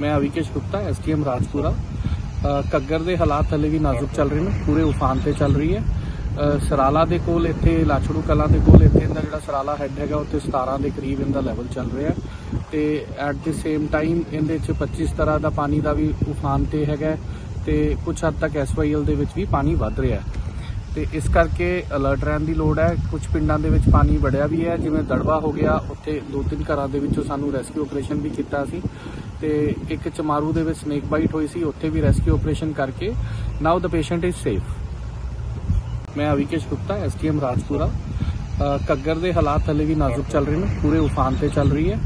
ਮੈਂ ਅਵਿਕੇਸ਼ ਗੁਪਤਾ ਐਸਟੀਐਮ ਰਾਜਪੁਰਾ। ਅ, ਘੱਗਰ ਦੇ ਹਾਲਾਤ ਹਲੇ ਵੀ ਨਾਜ਼ੁਕ ਚੱਲ ਰਹੇ ਨੇ ਪੂਰੇ ਉਫਾਨ ਤੇ ਚੱਲ ਰਹੀ ਹੈ। ਸਰਾਲਾ ਦੇ ਕੋਲ ਇੱਥੇ ਲਾਛੜੂ ਕਲਾਂ ਦੇ ਕੋਲ ਇੱਥੇ ਇਹਦਾ ਜਿਹੜਾ ਸਰਾਲਾ ਹੈੱਡ ਹੈਗਾ ਉੱਥੇ 17 ਦੇ ਕਰੀਬ ਇਹਦਾ ਲੈਵਲ ਚੱਲ ਰਿਹਾ ਹੈ। ਤੇ ਐਟ ਦੀ ਸੇਮ ਟਾਈਮ ਇਹਦੇ ਚ 25 ਤਰ੍ਹਾਂ ਦਾ ਪਾਣੀ ਦਾ ਵੀ ਉਫਾਨ ਤੇ ਹੈਗਾ ਹੈ ਤੇ ਕੁਝ ਹੱਦ ਤੱਕ ਐਸਵਾਈਐਲ ਦੇ ਵਿੱਚ ਵੀ ਪਾਣੀ ਵੱਧ ਰਿਹਾ ਹੈ। ਤੇ ਇਸ ਕਰਕੇ ਅਲਰਟ ਰਹਿਣ ਦੀ ਲੋੜ ਹੈ ਕੁਝ ਪਿੰਡਾਂ ਦੇ ਵਿੱਚ ਪਾਣੀ ਵੜਿਆ ਵੀ ਹੈ ਜਿਵੇਂ ਦੜਵਾ ਹੋ ਗਿਆ ਉੱਥੇ ਦੋ ਤਿੰਨ ਘਰਾਂ ਦੇ ਵਿੱਚੋਂ ਸਾਨੂੰ ਰੈਸਕਿਊ ਆਪਰੇਸ਼ਨ ਵੀ ਕੀਤਾ ਸੀ। ਤੇ ਇੱਕ ਚਮਾਰੂ ਦੇ ਵਿੱਚ ਸਨੇਕ ਬਾਈਟ ਹੋਈ ਸੀ ਉੱਥੇ ਵੀ ਰੈਸਕਿਊ ਆਪਰੇਸ਼ਨ ਕਰਕੇ। Now the patient is safe ਮੈਂ ਅਵਿਕੇਸ਼ ਗੁਪਤਾ ਐਸਟੀਐਮ ਰਾਜਪੁਰਾ। ਅ, ਘੱਗਰ ਦੇ ਹਾਲਾਤ ਹਲੇ ਵੀ ਨਾਜ਼ੁਕ ਚੱਲ ਰਹੇ ਨੇ ਪੂਰੇ ਉਫਾਨ ਤੇ ਚੱਲ ਰਹੀ ਹੈ।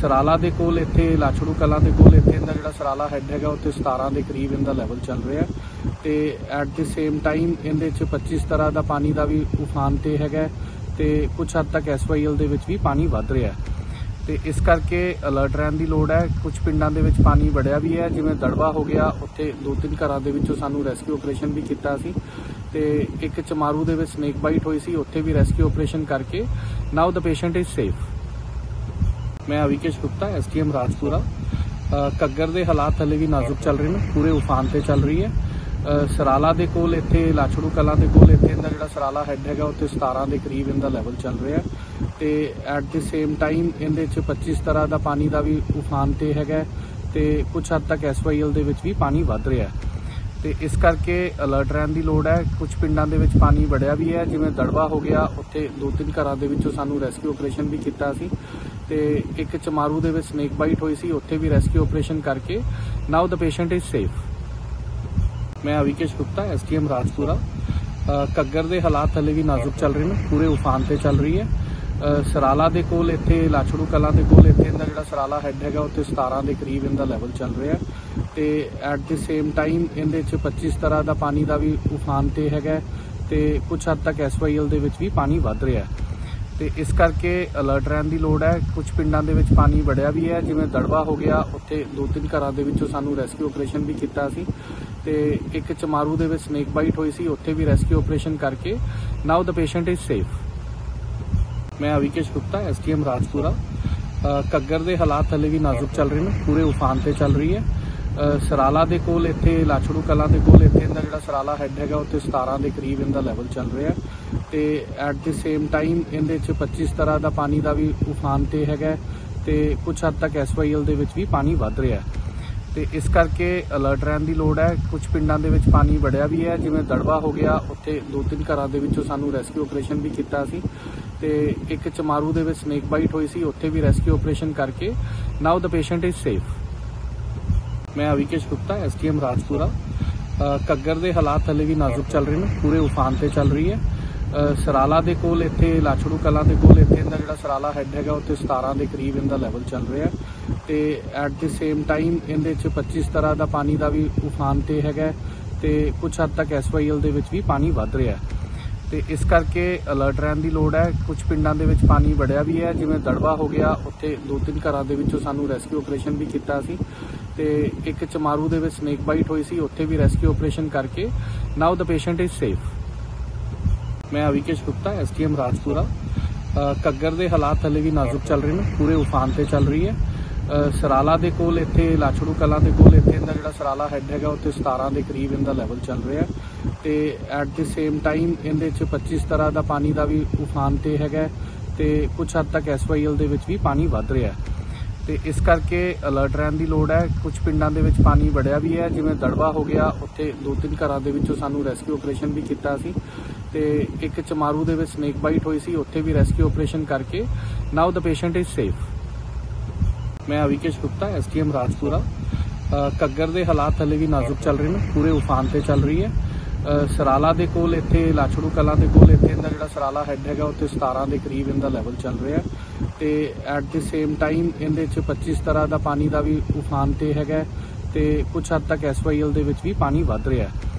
ਸਰਾਲਾ ਦੇ ਕੋਲ ਇੱਥੇ ਲਾਛੜੂ ਕਲਾਂ ਦੇ ਕੋਲ ਇੱਥੇ ਇਹਦਾ ਜਿਹੜਾ ਸਰਾਲਾ ਹੈੱਡ ਹੈਗਾ ਉੱਥੇ 17 ਦੇ ਕਰੀਬ ਇਹਦਾ ਲੈਵਲ ਚੱਲ ਰਿਹਾ ਹੈ। ਤੇ ਐਟ ਦੀ ਸੇਮ ਟਾਈਮ ਇਹਦੇ ਚ 25 ਤਰ੍ਹਾਂ ਦਾ ਪਾਣੀ ਦਾ ਵੀ ਉਫਾਨ ਤੇ ਹੈਗਾ ਹੈ ਤੇ ਕੁਝ ਹੱਦ ਤੱਕ ਐਸਵਾਈਐਲ ਦੇ ਵਿੱਚ ਵੀ ਪਾਣੀ ਵੱਧ ਰਿਹਾ ਹੈ। ਤੇ ਇਸ ਕਰਕੇ ਅਲਰਟ ਰਹਿਣ ਦੀ ਲੋੜ ਹੈ। ਕੁਝ ਪਿੰਡਾਂ ਦੇ ਵਿੱਚ ਪਾਣੀ ਵੜਿਆ ਵੀ ਹੈ ਜਿਵੇਂ ਦੜਵਾ ਹੋ ਗਿਆ ਉੱਥੇ ਦੋ ਤਿੰਨ ਘਰਾਂ ਦੇ ਵਿੱਚੋਂ ਸਾਨੂੰ ਰੈਸਕਿਊ ਆਪਰੇਸ਼ਨ ਵੀ ਕੀਤਾ ਸੀ। ਤੇ ਇੱਕ ਚਮਾਰੂ ਦੇ ਵਿੱਚ ਸਨੇਕ ਬਾਈਟ ਹੋਈ ਸੀ ਉੱਥੇ ਵੀ ਰੈਸਕਿਊ ਆਪਰੇਸ਼ਨ ਕਰਕੇ। Now the patient is safe ਮੈਂ ਅਵਿਕੇਸ਼ ਗੁਪਤਾ ਐਸਟੀਐਮ ਰਾਜਪੁਰਾ। ਅ, ਘੱਗਰ ਦੇ ਹਾਲਾਤ ਹਲੇ ਵੀ ਨਾਜ਼ੁਕ ਚੱਲ ਰਹੇ ਨੇ ਪੂਰੇ ਉਫਾਨ ਤੇ ਚੱਲ ਰਹੀ ਹੈ। ਸਰਾਲਾ ਦੇ ਕੋਲ ਇੱਥੇ, ਲਾਛੜੂ ਕਲਾਂ ਦੇ ਕੋਲ ਇੱਥੇ ਇਹਦਾ ਜਿਹੜਾ ਸਰਾਲਾ ਹੈੱਡ ਹੈਗਾ, ਉੱਥੇ 17 ਦੇ ਕਰੀਬ ਇਹਦਾ ਲੈਵਲ ਚੱਲ ਰਿਹਾ ਹੈ। ਤੇ ਐਟ ਦੀ ਸੇਮ ਟਾਈਮ ਇਹਦੇ ਚ 25 ਤਰ੍ਹਾਂ ਦਾ ਪਾਣੀ ਦਾ ਵੀ ਉਫਾਨ ਤੇ ਹੈਗਾ ਹੈ ਤੇ ਕੁਝ ਹੱਦ ਤੱਕ ਐਸਵਾਈਐਲ ਦੇ ਵਿੱਚ ਵੀ ਪਾਣੀ ਵੱਧ ਰਿਹਾ ਹੈ। ਤੇ ਇਸ ਕਰਕੇ ਅਲਰਟ ਰਹਿਣ ਦੀ ਲੋੜ ਹੈ। ਕੁਝ ਪਿੰਡਾਂ ਦੇ ਵਿੱਚ ਪਾਣੀ ਵੜਿਆ ਵੀ ਹੈ, ਜਿਵੇਂ ਦੜਵਾ ਹੋ ਗਿਆ, ਉੱਥੇ ਦੋ ਤਿੰਨ ਘਰਾਂ ਦੇ ਵਿੱਚੋਂ ਸਾਨੂੰ ਰੈਸਕਿਊ ਆਪਰੇਸ਼ਨ ਵੀ ਕੀਤਾ ਸੀ। ਤੇ ਇੱਕ ਚਮਾਰੂ ਦੇ ਵਿੱਚ ਸਨੇਕ ਬਾਈਟ ਹੋਈ ਸੀ, ਉੱਥੇ ਵੀ ਰੈਸਕਿਊ ਆਪਰੇਸ਼ਨ ਕਰਕੇ। Now the patient is safe ਮੈਂ ਅਵਿਕੇਸ਼ ਗੁਪਤਾ ਐਸਟੀਐਮ ਰਾਜਪੁਰਾ। ਅ, ਘੱਗਰ ਦੇ ਹਾਲਾਤ ਹਲੇ ਵੀ ਨਾਜ਼ੁਕ ਚੱਲ ਰਹੇ ਨੇ ਪੂਰੇ ਉਫਾਨ ਤੇ ਚੱਲ ਰਹੀ ਹੈ। ਸਰਾਲਾ ਦੇ ਕੋਲ ਇੱਥੇ ਲਾਛੜੂ ਕਲਾਂ ਦੇ ਕੋਲ ਇੱਥੇ ਇਹਦਾ ਜਿਹੜਾ ਸਰਾਲਾ ਹੈੱਡ ਹੈਗਾ ਉੱਥੇ 17 ਦੇ ਕਰੀਬ ਇਹਦਾ ਲੈਵਲ ਚੱਲ ਰਿਹਾ ਹੈ। ਤੇ ਐਟ ਦੀ ਸੇਮ ਟਾਈਮ ਇਹਦੇ ਚ 25 ਤਰ੍ਹਾਂ ਦਾ ਪਾਣੀ ਦਾ ਵੀ ਉਫਾਨ ਤੇ ਹੈਗਾ ਹੈ ਤੇ ਕੁਝ ਹੱਦ ਤੱਕ ਐਸਵਾਈਐਲ ਦੇ ਵਿੱਚ ਵੀ ਪਾਣੀ ਵੱਧ ਰਿਹਾ ਹੈ। ਤੇ ਇਸ ਕਰਕੇ ਅਲਰਟ ਰਹਿਣ ਦੀ ਲੋੜ ਹੈ ਕੁਝ ਪਿੰਡਾਂ ਦੇ ਵਿੱਚ ਪਾਣੀ ਵੜਿਆ ਵੀ ਹੈ ਜਿਵੇਂ ਦੜਵਾ ਹੋ ਗਿਆ ਉੱਥੇ ਦੋ ਤਿੰਨ ਘਰਾਂ ਦੇ ਵਿੱਚੋਂ ਸਾਨੂੰ ਰੈਸਕਿਊ ਆਪਰੇਸ਼ਨ ਵੀ ਕੀਤਾ ਸੀ। ਤੇ ਇੱਕ ਚਮਾਰੂ ਦੇ ਵਿੱਚ ਸਨੇਕ ਬਾਈਟ ਹੋਈ ਸੀ ਉੱਥੇ ਵੀ ਰੈਸਕਿਊ ਆਪਰੇਸ਼ਨ ਕਰਕੇ now the patient is safe ਮੈਂ ਅਵਿਕੇਸ਼ ਗੁਪਤਾ ਐਸਟੀਐਮ ਰਾਜਪੁਰਾ। ਅ, ਘੱਗਰ ਦੇ ਹਾਲਾਤ ਹਲੇ ਵੀ ਨਾਜ਼ੁਕ ਚੱਲ ਰਹੇ ਨੇ ਪੂਰੇ ਉਫਾਨ ਤੇ ਚੱਲ ਰਹੀ ਹੈ। ਸਰਾਲਾ ਦੇ ਕੋਲ ਇੱਥੇ ਲਾਛੜੂ ਕਲਾਂ ਦੇ ਕੋਲ ਇੱਥੇ ਇਹਦਾ ਜਿਹੜਾ ਸਰਾਲਾ ਹੈੱਡ ਹੈਗਾ ਉੱਥੇ 17 ਦੇ ਕਰੀਬ ਇਹਦਾ ਲੈਵਲ ਚੱਲ ਰਿਹਾ ਹੈ। ਤੇ ਐਟ ਦੀ ਸੇਮ ਟਾਈਮ ਇਹਦੇ ਚ 25 ਤਰ੍ਹਾਂ ਦਾ ਪਾਣੀ ਦਾ ਵੀ ਉਫਾਨ ਤੇ ਹੈਗਾ ਹੈ ਤੇ ਕੁਝ ਹੱਦ ਤੱਕ ਐਸਵਾਈਐਲ ਦੇ ਵਿੱਚ ਵੀ ਪਾਣੀ ਵੱਧ ਰਿਹਾ ਹੈ। ਤੇ ਇਸ ਕਰਕੇ ਅਲਰਟ ਰਹਿਣ ਦੀ ਲੋੜ ਹੈ। ਕੁਝ ਪਿੰਡਾਂ ਦੇ ਵਿੱਚ ਪਾਣੀ ਵੜਿਆ ਵੀ ਹੈ ਜਿਵੇਂ ਦੜਵਾ ਹੋ ਗਿਆ ਉੱਥੇ ਦੋ ਤਿੰਨ ਘਰਾਂ ਦੇ ਵਿੱਚੋਂ ਸਾਨੂੰ ਰੈਸਕਿਊ ਆਪਰੇਸ਼ਨ ਵੀ ਕੀਤਾ ਸੀ ਤੇ ਇੱਕ ਚਮਾਰੂ ਦੇ ਵਿੱਚ ਸਨੇਕ ਬਾਈਟ ਹੋਈ ਸੀ ਉੱਥੇ ਵੀ ਰੈਸਕਿਊ ਆਪਰੇਸ਼ਨ ਕਰਕੇ। Now the patient is safe ਮੈਂ ਅਵਿਕੇਸ਼ ਗੁਪਤਾ ਐਸਟੀਐਮ ਰਾਜਪੁਰਾ। ਅ, ਘੱਗਰ ਦੇ ਹਾਲਾਤ ਹਲੇ ਵੀ ਨਾਜ਼ੁਕ ਚੱਲ ਰਹੇ ਨੇ ਪੂਰੇ ਉਫਾਨ ਤੇ ਚੱਲ ਰਹੀ ਹੈ। ਸਰਾਲਾ ਦੇ ਕੋਲ ਇੱਥੇ, ਲਾਛੜੂ ਕਲਾਂ ਦੇ ਕੋਲ ਇੱਥੇ ਇਹਦਾ ਜਿਹੜਾ ਸਰਾਲਾ ਹੈੱਡ ਹੈਗਾ, ਉੱਥੇ 17 ਦੇ ਕਰੀਬ ਇਹਦਾ ਲੈਵਲ ਚੱਲ ਰਿਹਾ ਹੈ। ਤੇ ਐਟ ਦੀ ਸੇਮ ਟਾਈਮ ਇਹਦੇ ਚ 25 ਤਰ੍ਹਾਂ ਦਾ ਪਾਣੀ ਦਾ ਵੀ ਉਫਾਨ ਤੇ ਹੈਗਾ ਹੈ ਤੇ ਕੁਝ ਹੱਦ ਤੱਕ ਐਸਵਾਈਐਲ ਦੇ ਵਿੱਚ ਵੀ ਪਾਣੀ ਵੱਧ ਰਿਹਾ ਹੈ। ਤੇ ਇਸ ਕਰਕੇ ਅਲਰਟ ਰਹਿਣ ਦੀ ਲੋੜ ਹੈ। ਕੁਝ ਪਿੰਡਾਂ ਦੇ ਵਿੱਚ ਪਾਣੀ ਵੜਿਆ ਵੀ ਹੈ, ਜਿਵੇਂ ਦੜਵਾ ਹੋ ਗਿਆ, ਉੱਥੇ ਦੋ ਤਿੰਨ ਘਰਾਂ ਦੇ ਵਿੱਚੋਂ ਸਾਨੂੰ ਰੈਸਕਿਊ ਆਪਰੇਸ਼ਨ ਵੀ ਕੀਤਾ ਸੀ। ਤੇ ਇੱਕ ਚਮਾਰੂ ਦੇ ਵਿੱਚ ਸਨੇਕ ਬਾਈਟ ਹੋਈ ਸੀ, ਉੱਥੇ ਵੀ ਰੈਸਕਿਊ ਆਪਰੇਸ਼ਨ ਕਰਕੇ। Now the patient is safe ਮੈਂ ਅਵਿਕੇਸ਼ ਗੁਪਤਾ ਐਸਟੀਐਮ ਰਾਜਪੁਰਾ। ਅ, ਘੱਗਰ ਦੇ ਹਾਲਾਤ ਹਲੇ ਵੀ ਨਾਜ਼ੁਕ ਚੱਲ ਰਹੇ ਨੇ ਪੂਰੇ ਉਫਾਨ ਤੇ ਚੱਲ ਰਹੀ ਹੈ। ਸਰਾਲਾ ਦੇ ਕੋਲ ਇੱਥੇ ਲਾਛੜੂ ਕਲਾਂ ਦੇ ਕੋਲ ਇੱਥੇ ਇਹਦਾ ਜਿਹੜਾ ਸਰਾਲਾ ਹੈੱਡ ਹੈਗਾ ਉੱਥੇ 17 ਦੇ ਕਰੀਬ ਇਹਦਾ ਲੈਵਲ ਚੱਲ ਰਿਹਾ ਹੈ। ਤੇ ਐਟ ਦੀ ਸੇਮ ਟਾਈਮ ਇਹਦੇ ਚ 25 ਤਰ੍ਹਾਂ ਦਾ ਪਾਣੀ ਦਾ ਵੀ ਉਫਾਨ ਤੇ ਹੈਗਾ ਹੈ ਤੇ ਕੁਝ ਹੱਦ ਤੱਕ ਐਸਵਾਈਐਲ ਦੇ ਵਿੱਚ ਵੀ ਪਾਣੀ ਵੱਧ ਰਿਹਾ ਹੈ। ਤੇ ਇਸ ਕਰਕੇ ਅਲਰਟ ਰਹਿਣ ਦੀ ਲੋੜ ਹੈ ਕੁਝ ਪਿੰਡਾਂ ਦੇ ਵਿੱਚ ਪਾਣੀ ਵੜਿਆ ਵੀ ਹੈ ਜਿਵੇਂ ਦੜਵਾ ਹੋ ਗਿਆ ਉੱਥੇ ਦੋ ਤਿੰਨ ਘਰਾਂ ਦੇ ਵਿੱਚੋਂ ਸਾਨੂੰ ਰੈਸਕਿਊ ਆਪਰੇਸ਼ਨ ਵੀ ਕੀਤਾ ਸੀ। ਤੇ ਇੱਕ ਚਮਾਰੂ ਦੇ ਵਿੱਚ ਸਨੇਕ ਬਾਈਟ ਹੋਈ ਸੀ ਉੱਥੇ ਵੀ ਰੈਸਕਿਊ ਆਪਰੇਸ਼ਨ ਕਰਕੇ। Now the patient is safe ਮੈਂ ਅਵਿਕੇਸ਼ ਗੁਪਤਾ ਐਸਟੀਐਮ ਰਾਜਪੁਰਾ। ਅ, ਘੱਗਰ ਦੇ ਹਾਲਾਤ ਹਲੇ ਵੀ ਨਾਜ਼ੁਕ ਚੱਲ ਰਹੇ ਨੇ ਪੂਰੇ ਉਫਾਨ ਤੇ ਚੱਲ ਰਹੀ ਹੈ। ਸਰਾਲਾ ਦੇ ਕੋਲ ਇੱਥੇ ਲਾਛੜੂ ਕਲਾਂ ਦੇ ਕੋਲ ਇੱਥੇ ਇਹਦਾ ਜਿਹੜਾ ਸਰਾਲਾ ਹੈੱਡ ਹੈਗਾ ਉੱਥੇ 17 ਦੇ ਕਰੀਬ ਇਹਦਾ ਲੈਵਲ ਚੱਲ ਰਿਹਾ ਹੈ। ਤੇ ਐਟ ਦੀ ਸੇਮ ਟਾਈਮ ਇਹਦੇ ਚ 25 ਤਰ੍ਹਾਂ ਦਾ ਪਾਣੀ ਦਾ ਵੀ ਉਫਾਨ ਤੇ ਹੈਗਾ ਹੈ ਤੇ ਕੁਝ ਹੱਦ ਤੱਕ ਐਸਵਾਈਐਲ ਦੇ ਵਿੱਚ ਵੀ ਪਾਣੀ ਵੱਧ ਰਿਹਾ ਹੈ।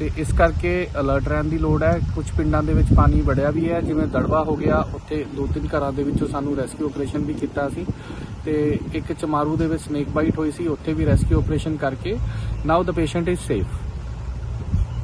ਤੇ ਇਸ ਕਰਕੇ ਅਲਰਟ ਰਹਿਣ ਦੀ ਲੋੜ ਹੈ। ਕੁਝ ਪਿੰਡਾਂ ਦੇ ਵਿੱਚ ਪਾਣੀ ਵੜਿਆ ਵੀ ਹੈ, ਜਿਵੇਂ ਦੜਵਾ ਹੋ ਗਿਆ, ਉੱਥੇ ਦੋ ਤਿੰਨ ਘਰਾਂ ਦੇ ਵਿੱਚੋਂ ਸਾਨੂੰ ਰੈਸਕਿਊ ਆਪਰੇਸ਼ਨ ਵੀ ਕੀਤਾ ਸੀ ਤੇ ਇੱਕ ਚਮਾਰੂ ਦੇ ਵਿੱਚ ਸਨੇਕ ਬਾਈਟ ਹੋਈ ਸੀ, ਉੱਥੇ ਵੀ ਰੈਸਕਿਊ ਆਪਰੇਸ਼ਨ ਕਰਕੇ। Now the patient is safe